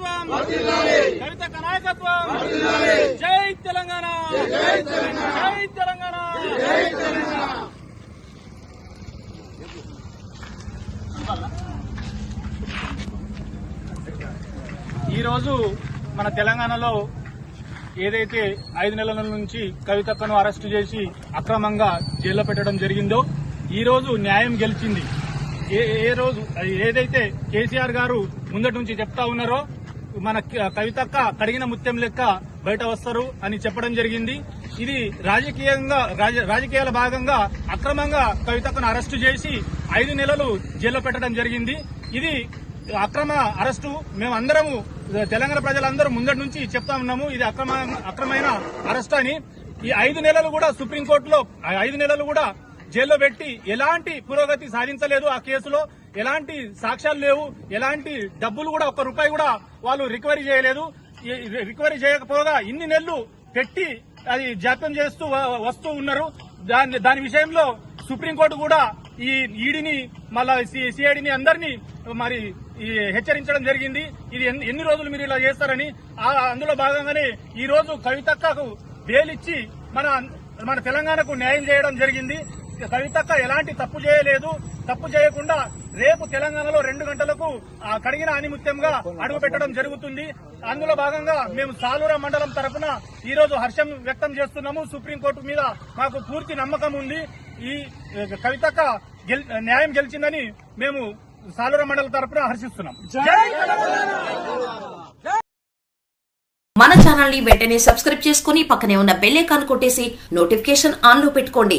నాయకత్వం. కవితక్క నాయకత్వం. జై తెలంగాణ. జై తెలంగాణ. ఈరోజు మన తెలంగాణలో ఏదైతే ఐదు నెలల నుంచి కవితక్కను అరెస్టు చేసి అక్రమంగా జైల్లో పెట్టడం జరిగిందో ఈ రోజు న్యాయం గెలిచింది. ఏ ఏ రోజు ఏదైతే కేసీఆర్ గారు ముందటి నుంచి చెప్తా ఉన్నారో మన కవితక్క కడిగిన ముత్యం లెక్క బయట వస్తారు అని చెప్పడం జరిగింది. ఇది రాజకీయంగా రాజ- రాజకీయాల భాగంగా అక్రమంగా కవితక్కను అరెస్టు చేసి ఐదు నెలలు జైల్లో పెట్టడం జరిగింది. ఇది అక్రమ అరెస్టు. మేము అందరము తెలంగాణ ప్రజలందరూ ముందటి నుంచి చెప్తా ఉన్నాము ఇది అక్రమ అక్రమైన అరెస్ట్ అని. ఈ ఐదు నెలలు కూడా సుప్రీంకోర్టులో ఐదు నెలలు కూడా జైల్లో పెట్టి ఎలాంటి పురోగతి సాధించలేదు ఆ కేసులో. ఎలాంటి సాక్ష్యాలు లేవు ఎలాంటి డబ్బులు కూడా ఒక్క రూపాయి కూడా వాళ్ళు రికవరీ చేయలేదు. రికవరీ చేయకపోగా ఇన్ని నెలలు పెట్టి అది జాప్యం చేస్తూ వస్తూ ఉన్నారు. దాని దాని విషయంలో సుప్రీంకోర్టు కూడా ఈ ఈడీని మళ్ళా సిఐడిని అందరినీ మరి ఈ హెచ్చరించడం జరిగింది. ఇది ఎన్ని- ఎన్ని రోజులు మీరు ఇలా చేస్తారని ఆ అందులో భాగంగానే ఈ రోజు కవితక్కకు బేలిచ్చి మన మన తెలంగాణకు న్యాయం చేయడం జరిగింది. కవితక్క ఎలాంటి తప్పు చేయలేదు. తప్పు చేయకుండా రేపు తెలంగాణలో రెండు గంటలకు ఆ కడిగిన ఆనిముత్యంగా అడుగు పెట్టడం జరుగుతుంది. అందులో భాగంగా మేము సాలూర మండలం తరఫున ఈ రోజు హర్షం వ్యక్తం చేస్తున్నాము. సుప్రీంకోర్టు మీద మాకు పూర్తి నమ్మకం ఉంది. ఈ కవితక్క న్యాయం గెలిచిందని మేము సాలూర మండలం తరఫున హర్షిస్తున్నాం. మన ఛానల్ని వెంటనే సబ్స్క్రైబ్ చేసుకుని పక్కనే ఉన్న బెల్ ఐకాన్ కొట్టేసి నోటిఫికేషన్ ఆన్లో పెట్టుకోండి.